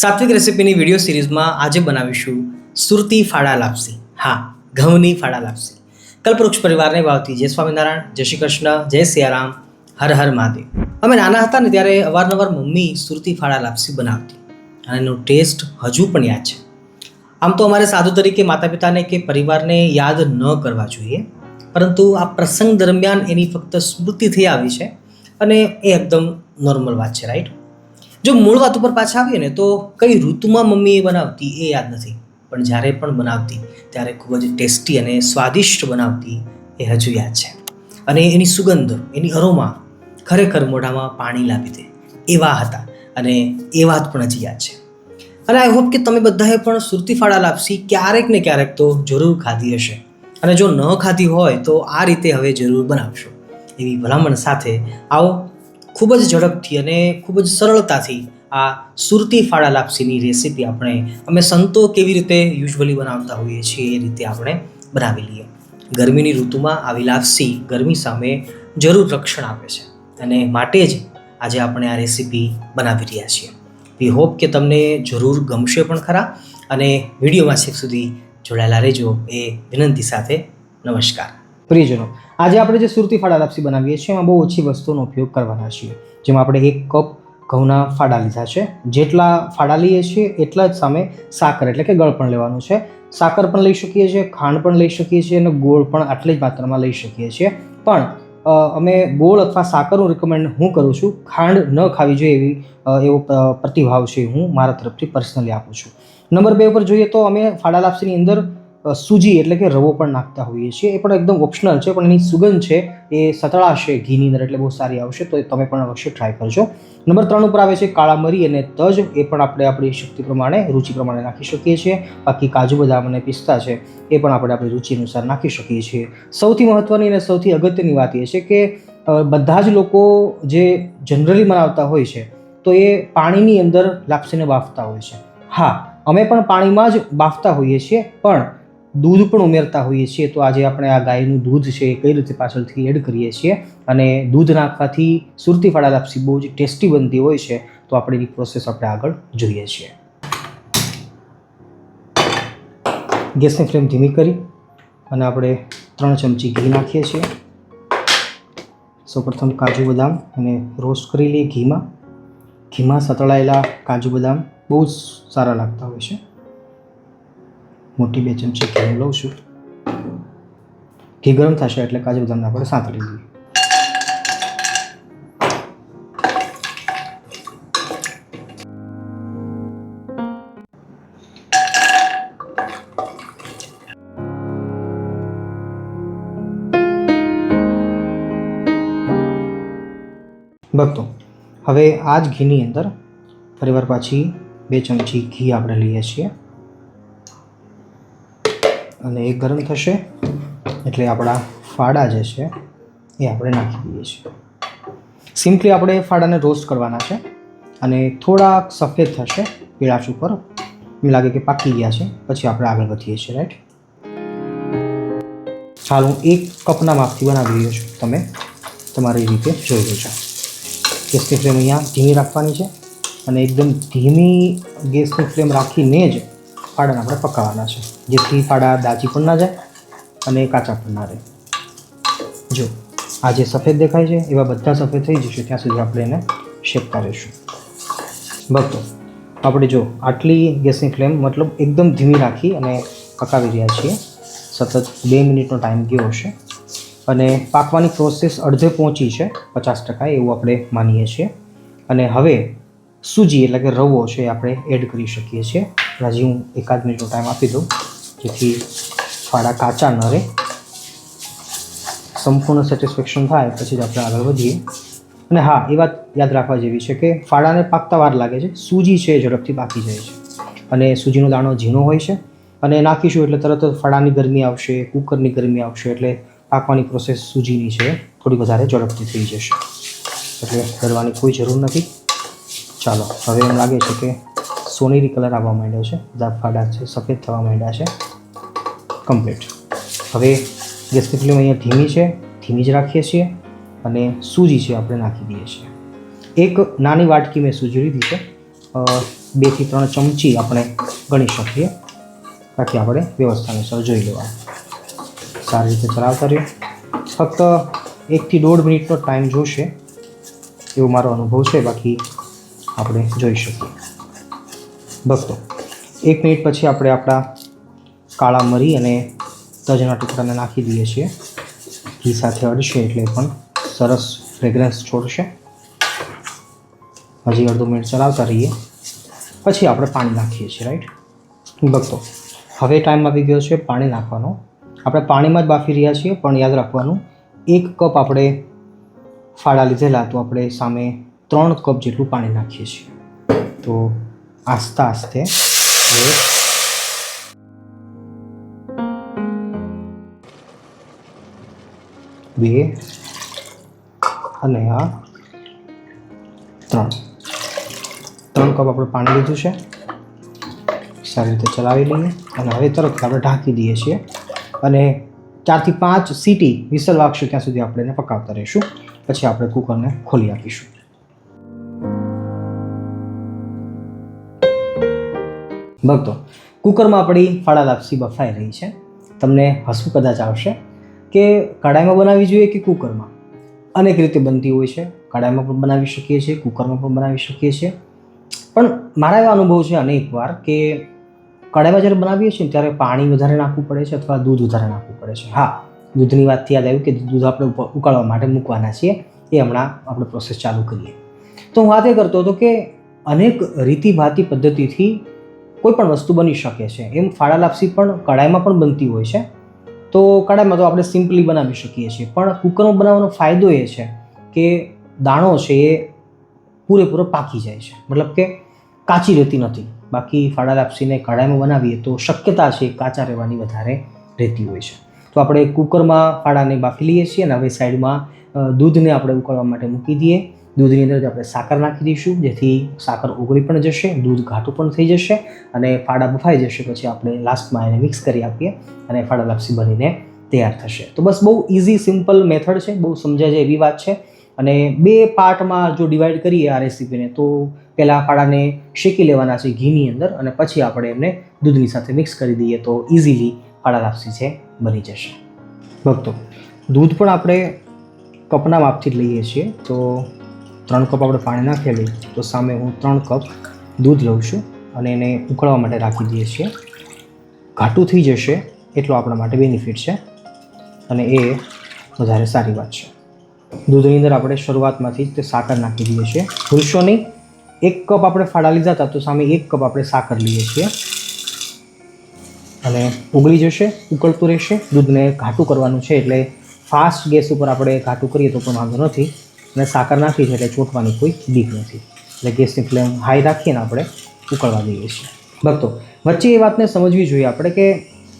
સાત્વિક રેસિપીની video સિરીઝમાં આજે બનાવીશું સુરતી ફાળા લાપસી. હા, ઘઉંની ફાળા લાપસી. કલ્પવૃક્ષ પરિવારને ભાવતી જય સ્વામિનારાયણ, જય શ્રી કૃષ્ણ, જય સિયારામ, હર હર મહાદેવ. અમે નાના હતા ને ત્યારે અવારનવાર મમ્મી સુરતી ફાળા લાપસી બનાવતી. અને એનો ટેસ્ટ હજુ પણ યાદ છે. આમ તો અમારે સાધુ તરીકે માતા પિતાને કે પરિવારને યાદ ન કરવા જોઈએ. પરંતુ આ પ્રસંગ દરમિયાન એની ફક્ત સ્મૃતિ થઈ આવી છે. અને એ એકદમ નોર્મલ વાત છે રાઈટ જો મૂળ વાત ઉપર પાછા આવીએ ને તો કઈ ઋતુમાં મમ્મી એ બનાવતી એ યાદ નથી. પણ જ્યારે પણ બનાવતી, ત્યારે ખૂબ જ ટેસ્ટી અને સ્વાદિષ્ટ બનાવતી એ હજુ યાદ છે. અને એની સુગંધ, એની અરોમા ખરેખર મોઢામાં પાણી લાવી દે. એવા હતા અને એ વાત પણ હજી યાદ છે. અને આઈ હોપ કે તમે બધાએ પણ સુરતી ફાળા લાપસી ક્યારેક ને ક્યારેક તો જરૂર ખાધી હશે. અને જો ન ખાધી હોય તો આ રીતે હવે જરૂર બનાવશો. એવી ભલામણ સાથે આવો ખૂબ જ ઝડપથી અને ખૂબ જ સરળતાથી આ સુરતી ફાળા લાપસીની રેસીપી આપણે અમે સંતો કેવી રીતે યુઝવલી બનાવતા હોઈએ છીએ એ રીતે આપણે બનાવી લઈએ. ગરમીની ઋતુમાં આવી લાપસી ગરમી સામે જરૂર રક્ષણ આપે છે અને માટે જ આજે આપણે આ રેસીપી બનાવી રહ્યા છીએ. વી હોપ કે તમને જરૂર ગમશે પણ ખરા અને વિડીયોમાં છેક સુધી જોડાયેલા રહેજો એ વિનંતી સાથે નમસ્કાર. પ્રિયજનો આજે આપણે જે સુરતી ફાડા લાપસી બનાવીએ છીએ, એમાં બહુ ઓછી વસ્તુનો ઉપયોગ કરવાના છીએ. જેમાં આપણે એક કપ ઘઉંના ફાડા લીધા છે. જેટલા ફાડા લઈએ છીએ, એટલા જ સામે સાકર એટલે કે ગળ પણ લેવાનું છે. સાકર પણ લઈ શકીએ છીએ, ખાંડ પણ લઈ શકીએ છીએ અને ગોળ પણ આટલી જ માત્રામાં લઈ શકીએ છીએ. પણ અમે ગોળ અથવા સાકરનું રિકમેન્ડ હું કરું છું, ખાંડ ન ખાવી જોઈએ એવી એવો પ્રતિભાવ છે હું મારા તરફથી પર્સનલી આપું છું. નંબર બે ઉપર જોઈએ તો અમે ફાડા લાપસીની અંદર સૂજી એટલે કે રવો પણ નાખતા હોઈએ છીએ. એ પણ એકદમ ઓપ્શનલ છે, પણ એની સુગંધ છે એ સતળાશે ઘીની અંદર એટલે બહુ સારી આવશે, તો એ તમે પણ અવશ્ય ટ્રાય કરજો. નંબર ત્રણ ઉપર આવે છે કાળા મરી અને તજ. એ પણ આપણે આપણી શક્તિ પ્રમાણે, રુચિ પ્રમાણે નાખી શકીએ છીએ. બાકી કાજુ બદામ અને પિસ્તા છે, એ પણ આપણે આપણી રુચિ અનુસાર નાખી શકીએ છીએ. સૌથી મહત્ત્વની અને સૌથી અગત્યની વાત એ છે કે બધા જ લોકો જે જનરલી બનાવતા હોય છે, તો એ પાણીની અંદર લાપસીને બાફતા હોય છે. હા, અમે પણ પાણીમાં જ બાફતા હોઈએ છીએ, પણ દૂધ પણ ઉમેરતા હોઈએ છીએ, તો આજે આપણે આ ગાયનું દૂધ છે એ કઈ રીતે પાછળથી એડ કરીએ છીએ અને દૂધ નાખવાથી સુરતી ફાળા લાપસી બહુ જ ટેસ્ટી બનતી હોય છે, તો આપણે એની પ્રોસેસ આપણે આગળ જોઈએ છીએ. ગેસની ફ્લેમ ધીમી કરી અને આપણે ત્રણ ચમચી ઘી નાખીએ છીએ. સૌપ્રથમ કાજુ બદામ અને રોસ્ટ કરી લઈએ ઘીમાં. ઘીમાં સતળાયેલા કાજુ બદામ બહુ જ સારા લાગતા હોય છે. મોટી બે ચમચી ઘી લઉં છું. ઘી ગરમ થશે એટલે કાજુ બદામને આપણે સાંતળી લઈએ. ભક્તો, હવે આ જ ઘીની અંદર ફરીવાર પાછી બે ચમચી ઘી આપણે લઈએ છીએ. અને એ ગરમ થશે એટલે આપણા ફાડા જે છે એ આપણે નાખી દઈએ છીએ. સિમ્પલી આપણે ફાડાને રોસ્ટ કરવાના છે અને થોડાક સફેદ થશે, પીળાશ ઉપર. એમ લાગે કે પાકી ગયા છે, પછી આપણે આગળ વધીએ છીએ રાઈટ હાલ હું એક કપના માપથી બનાવી રહ્યો છું. તમે તમારી રીતે જોઈ લેજો. ગેસની ફ્લેમ અહીંયા ધીમી રાખવાની છે અને એકદમ ધીમી ગેસની ફ્લેમ રાખીને જ ફાડાને આપણે પકાવવાના છે. જેથી ફાડા, દાજી પણ ના જાય અને કાચા પણ ના રહે. જો, આ જે સફેદ દેખાય છે, એવા બધા સફેદ થઈ જશે, ત્યાં સુધી આપણે એને શેકતા રહીશું. ભક્તો આપણે જો આટલી ગેસની ફ્લેમ મતલબ એકદમ ધીમી રાખી અને પકાવી રહ્યા છીએ. સતત બે મિનિટનો ટાઈમ ગયો હશે. અને પાકવાની પ્રોસેસ અડધે પહોંચી છે, પચાસ ટકા એવું આપણે માનીએ છીએ. અને હવે સૂજી એટલે કે રવો છે એ આપણે એડ કરી શકીએ છીએ. હજી હું એકાદ મિનિટનો ટાઈમ આપી દઉં, જેથી ફાળા કાચા ન રહે. સંપૂર્ણ સેટિસ્ફેક્શન થાય, પછી જ આપણે આગળ વધીએ. અને હા, એ વાત યાદ રાખવા જેવી છે કે ફાળાને પાકતા વાર લાગે છે. સૂજી છે, ઝડપથી પાકી જાય છે. અને સૂજીનો દાણો ઝીણો હોય છે. અને નાખીશું એટલે તરત જ ફાળાની ગરમી આવશે, કુકરની ગરમી આવશે, એટલે પાકવાની પ્રોસેસ સૂજીની છે, થોડી વધારે ઝડપથી થઈ જશે. એટલે કરવાની કોઈ જરૂર નથી. ચાલો, હવે એમ લાગે છે કે સોનેરી કલર આવવા માંડ્યો છે. બધા ફાડા છે, સફેદ થવા માંડ્યા છે. કમ્પ્લીટ હવે ગેસની ફ્લેમ અહીંયા ધીમી છે? ધીમી જ રાખીએ છીએ અને સૂજી છે આપણે નાખી દઈએ છીએ. એક નાની વાટકી મેં સૂજી લીધી છે. બેથી ત્રણ ચમચી આપણે ગણી શકીએ. બાકી આપણે વ્યવસ્થા અનુસાર જોઈ લેવા સારી રીતે ચલાવતા રહ્યો ફક્ત એકથી દોઢ મિનિટનો ટાઈમ જોશે. એવો મારો અનુભવ છે. બાકી આપણે જોઈ શકીએ. ભક્તો એક મિનિટ પછી આપણે આપણા કાળા મરી અને તજના ટુકડાને નાખી દઈએ છીએ. ઘી સાથે અડશે એટલે પણ સરસ ફ્રેગ્રન્સ છોડશે. હજી અડધો મિનિટ ચલાવતા રહીએ. પછી આપણે પાણી નાખીએ છીએ રાઈટ ભક્તો હવે ટાઈમ આવી ગયો છે પાણી નાખવાનો. આપણે પાણીમાં જ બાફી રહ્યા છીએ, પણ યાદ રાખવાનું, એક કપ આપણે ફાળા લીધેલા, તો આપણે સામે ત્રણ કપ જેટલું પાણી નાખીએ છીએ. તો આસ્તે આસ્તે બે અને આ ત્રણ ત્રણ કપ આપણે પાણી લીધું છે સારી રીતે ચલાવી લઈએ અને હવે તરત આપણે ઢાંકી દઈએ છીએ અને ચારથી પાંચ સીટી વિસલ વાગશે ત્યાં સુધી આપણે એને પકાવતા રહીશું પછી આપણે કુકરને ખોલી આપીશું ભક્તો, કુકરમાં આપણી ફાળા લાપસી બફાઈ રહી છે. તમને હસવું કદાચ આવશે કે કડાઈમાં બનાવવી જોઈએ કે કુકરમાં? અનેક રીતે બનતી હોય છે. કડાઈમાં પણ બનાવી શકીએ છીએ, કુકરમાં પણ બનાવી શકીએ છીએ. પણ મારા એવા અનુભવ છે અનેક વાર કે કડાઈમાં જ્યારે બનાવીએ છીએ ત્યારે પાણી વધારે નાખવું પડે છે અથવા દૂધ વધારે નાખવું પડે છે. હા, દૂધની વાતથી યાદ આવ્યું કે દૂધ આપણે ઉકાળવા માટે મૂકવાના છીએ. એ હમણાં આપણે પ્રોસેસ ચાલુ કરીએ. તો હું વાત એ કરતો હતો કે અનેક રીતિભાતી પદ્ધતિથી કોઈ પણ વસ્તુ બની શકે છે. એમ ફાળા લાપસી પણ કડાઈમાં પણ બનતી હોય છે. તો કઢાઈમાં તો આપણે સિમ્પલી બનાવી શકીએ છીએ. પણ કુકરમાં બનાવવાનો ફાયદો એ છે કે દાણો છે એ પૂરેપૂરો પાકી જાય છે. મતલબ કે કાચી રહેતી નથી. બાકી ફાળા લાપસીને કઢાઈમાં બનાવીએ તો શક્યતા છે કાચા રહેવાની વધારે રહેતી હોય છે. તો આપણે કુકરમાં ફાળાને બાફી લઈએ છીએ અને હવે સાઈડમાં દૂધને આપણે ઉકળવા માટે મૂકી દઈએ. દૂધની અંદર આપણે સાકર નાખી દઈશું, જેથી સાકર ઓગળી પણ જશે, દૂધ ઘાટું પણ થઈ જશે અને ફાડા બફાઈ જશે, પછી આપણે લાસ્ટમાં એને મિક્સ કરી આપીએ અને ફાડા લાપસી બનીને તૈયાર થશે. તો બસ બહુ ઇઝી સિમ્પલ મેથડ છે, બહુ સમજાય જાય એવી વાત છે. અને બે પાર્ટમાં જો ડિવાઈડ કરીએ આ રેસીપીને તો પહેલાં ફાડાને શેકી લેવાના છે ઘીની અંદર અને પછી આપણે એમને દૂધની સાથે મિક્સ કરી દઈએ તો ઇઝીલી ફાડા લાપસી છે, બની જશે. ભક્તો, દૂધ પણ આપણે કપના માપથી લઈએ છીએ, તો ત્રણ કપ આપણે પાણી નાખેલું, તો સામે હું ત્રણ કપ દૂધ લઉં છું અને એને ઉકળવા માટે રાખી દઈએ છીએ. ઘાટું થઈ જશે એટલો આપણા માટે બેનિફિટ છે અને એ વધારે સારી વાત છે. દૂધની અંદર આપણે શરૂઆતમાંથી જ તે સાકર નાખી દઈએ છીએ. ભૂલશો નહીં, એક કપ આપણે ફાડા લીધા હતા તો સામે એક કપ આપણે સાકર લઈએ છીએ. અને ઉગળી જશે, ઉકળતું રહેશે. દૂધને ઘાટું કરવાનું છે એટલે ફાસ્ટ ગેસ ઉપર આપણે ઘાટું કરીએ તો પણ વાંધો નથી. અને સાકર નાખી છે એટલે ચોંટવાની કોઈ બીક નથી. એટલે ગેસની ફ્લેમ હાઈ રાખીને આપણે ઉકળવા દઈએ છીએ. ભક્તો, વચ્ચે એ વાતને સમજવી જોઈએ આપણે કે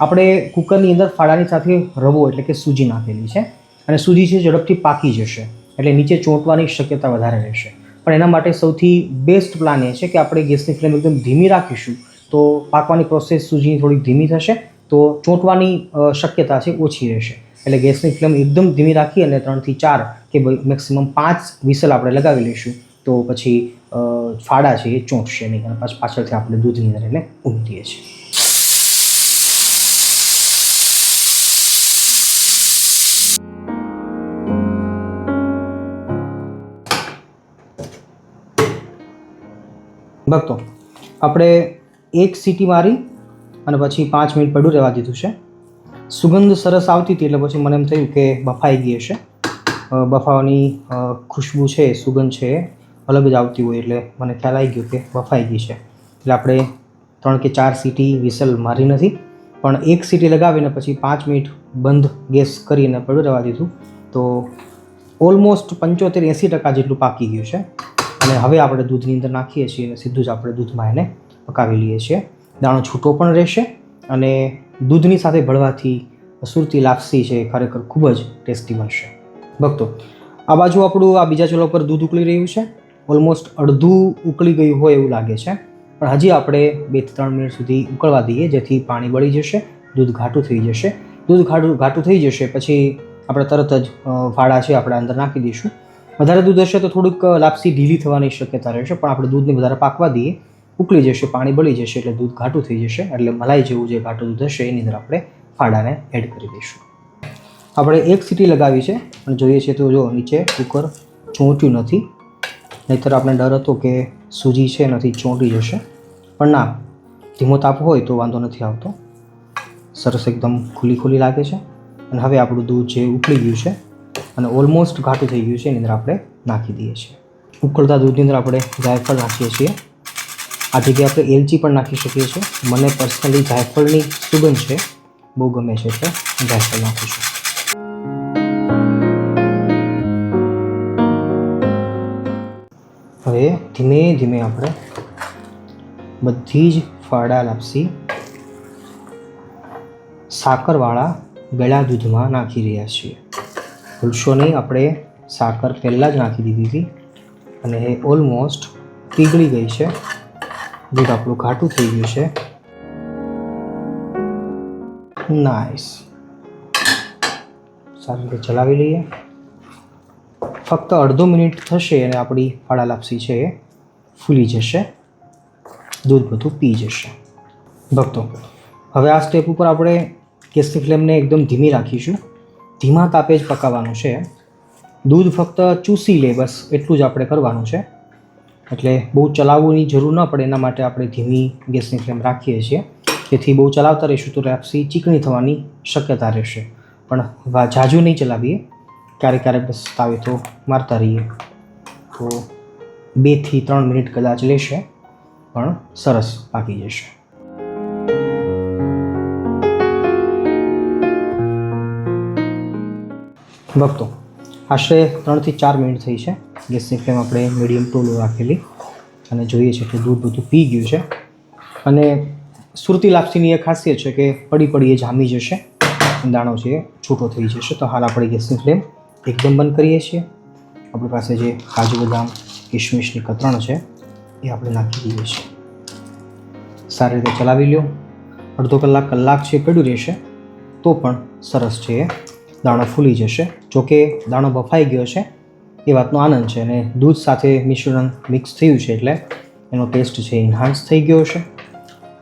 આપણે કુકરની અંદર ફાડાની સાથે રવો એટલે કે સૂજી નાખેલી છે અને સૂજી છે ઝડપથી પાકી જશે એટલે નીચે ચોંટવાની શક્યતા વધારે રહેશે. પણ એના માટે સૌથી બેસ્ટ પ્લાન એ છે કે આપણે ગેસની ફ્લેમ એકદમ ધીમી રાખીશું તો પાકવાની પ્રોસેસ સૂજીની થોડીક ધીમી થશે તો ચોંટવાની શક્યતા છે ઓછી રહેશે. એટલે ગેસની ફ્લેમ એકદમ ધીમી રાખી અને ત્રણથી ચાર કે મેક્સિમમ પાંચ વિસલ આપણે લગાવી લઈશું. તો પછી ફાડા છે એ ચોંટશે નહીં અને પાછ- પાછળથી આપણે દૂધની અંદર એને ઉમટીએ છીએ. ભક્તો, આપણે એક સીટી મારી અને પછી પાંચ મિનિટ પડું રહેવા દીધું છે. સુગંધ સરસ આવતી હતી એટલે પછી મને એમ થયું કે બફાઈ ગઈ હશે. બફાવાની ખુશ્બુ છે, સુગંધ છે, અલગ જ આવતી હોય એટલે મને ખ્યાલ આવી ગયો કે બફાઈ ગઈ છે. એટલે આપણે ત્રણ કે ચાર સીટી વિસલ મારી નથી, પણ એક સીટી લગાવીને પછી પાંચ મિનિટ બંધ ગેસ કરીને પડું રહેવા દીધું. તો ઓલમોસ્ટ પંચોતેર એંસી ટકા જેટલું પાકી ગયું છે. અને હવે આપણે દૂધની અંદર નાખીએ છીએ અને સીધું જ આપણે દૂધમાં એને પકાવી લઈએ છીએ. દાણો છૂટો પણ રહેશે અને દૂધની સાથે ભળવાથી સુરતી લાપસી છે, ખરેખર ખૂબ જ ટેસ્ટી બનશે. ભક્તો, આ બાજુ આપણું આ બીજા ચૂલા પર દૂધ ઉકળી રહ્યું છે. ઓલમોસ્ટ અડધું ઉકળી ગયું હોય એવું લાગે છે. પણ હજી આપણે બે ત્રણ મિનિટ સુધી ઉકળવા દઈએ, જેથી પાણી બળી જશે, દૂધ ઘાટું થઈ જશે. દૂધ ઘાટું ઘાટું થઈ જશે, પછી આપણે તરત જ ફાળા છે આપણે અંદર નાખી દઈશું. વધારે દૂધ હશે તો થોડુંક લાપસી ઢીલી થવાની શક્યતા રહેશે, પણ આપણે દૂધને વધારે પાકવા દઈએ. ઉકળી જશે, પાણી બળી જશે એટલે દૂધ ઘાટું થઈ જશે. એટલે મલાઈ જેવું જે ઘાટું દૂધ હશે એની અંદર આપણે ફાડાને એડ કરી દઈશું. આપણે એક સીટી લગાવી છે અને જોઈએ છીએ તો જો નીચે કુકર ચોંટ્યું નથી. નહીંતર આપણે ડર હતો કે સૂજી છે નથી ચોંટી જશે. પણ ના, ધીમો તાપ હોય તો વાંધો નથી આવતો. સરસ એકદમ ખુલ્લી ખુલ્લી લાગે છે. અને હવે આપણું દૂધ જે ઉકળી ગયું છે અને ઓલમોસ્ટ ઘાટું થઈ ગયું છે, એની અંદર આપણે નાખી દઈએ છીએ. ઉકળતા દૂધની અંદર આપણે જાયફળ નાખીએ છીએ. આ જગ્યાએ આપણે એલચી પણ નાખી શકીએ છીએ. મને પર્સનલી જાયફળની સુગંધ છે. બહુ ગમે છે એટલે જાયફળ નાખું હવે ધીમે ધીમે આપણે બધી જ ફાડા લાપસી સાકરવાળા ગળા દૂધમાં નાખી રહ્યા છીએ. ભૂલશો નહીં આપણે સાકર પહેલાં જ નાખી દીધી હતી અને એ ઓલમોસ્ટ પીગળી ગઈ છે. દૂધ આપણું ઘાટું થઈ ગયું છે. નાઇસ સારી રીતે ચલાવી લઈએ. ફક્ત અડધો મિનિટ થશે અને આપણી ફાળા લાપસી છે એ ફૂલી જશે. દૂધ બધું પી જશે. ભક્તો, હવે આ સ્ટેપ ઉપર આપણે ગેસની ફ્લેમને એકદમ ધીમી રાખીશું. ધીમા તાપે જ પકાવવાનું છે. દૂધ ફક્ત ચૂસી લે બસ, એટલું જ આપણે કરવાનું છે. એટલે બહુ ચલાવવાની જરૂર ન પડે. એના માટે આપણે ધીમી ગેસની ફ્લેમ રાખીએ છીએ. જેથી બહુ ચલાવતા રહીશું તો રેપ્સી ચીકણી થવાની શક્યતા રહેશે. પણ ઝાઝું નહીં ચલાવીએ. ક્યારેક ક્યારેક બસ તાવે તો મારતા રહીએ. તો બેથી ત્રણ મિનિટ કદાચ લેશે, પણ સરસ પાકી જશે. ભક્તો આશરે ત્રણથી ચાર મિનિટ થઈ છે. ગેસની ફ્લેમ આપણે મીડિયમ ટુ લો રાખેલી. અને જોઈએ છે કે દૂધ બધું પી ગયું છે. અને સુરતી લાપસીની એ ખાસિયત છે કે પડી પડી એ જામી જશે. દાણો છે એ છૂટો થઈ જશે. તો હાલ આપણે ગેસની ફ્લેમ એકદમ બંધ કરીએ છીએ. આપણી પાસે જે કાજુ બદામ કિશમિશની કતરણ છે એ આપણે નાખી દઈએ છીએ. સારી રીતે ચલાવી લો અડધો કલાક કલાક છે પડ્યું રહેશે. તો પણ સરસ છે એ. દાણો ફૂલી જશે. જોકે દાણો બફાઈ ગયો છે, એ વાતનો આનંદ છે અને દૂધ સાથે મિશ્રણ મિક્સ થયું છે એટલે એનો ટેસ્ટ છે ઇન્હાન્સ થઈ ગયો છે.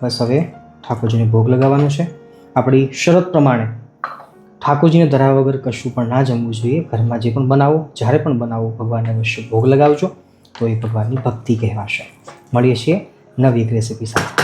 બસ હવે ઠાકોરજીને ભોગ લગાવવાનો છે. આપણી શરત પ્રમાણે ઠાકોરજીને ધરાવ્યા વગર કશું પણ ના જમવું જોઈએ. ઘરમાં જે પણ બનાવો, જ્યારે પણ બનાવો, ભગવાનને અવશ્ય ભોગ લગાવજો. તો એ ભગવાનની ભક્તિ કહેવાશે. મળીએ છીએ નવી એક રેસીપી સાથે.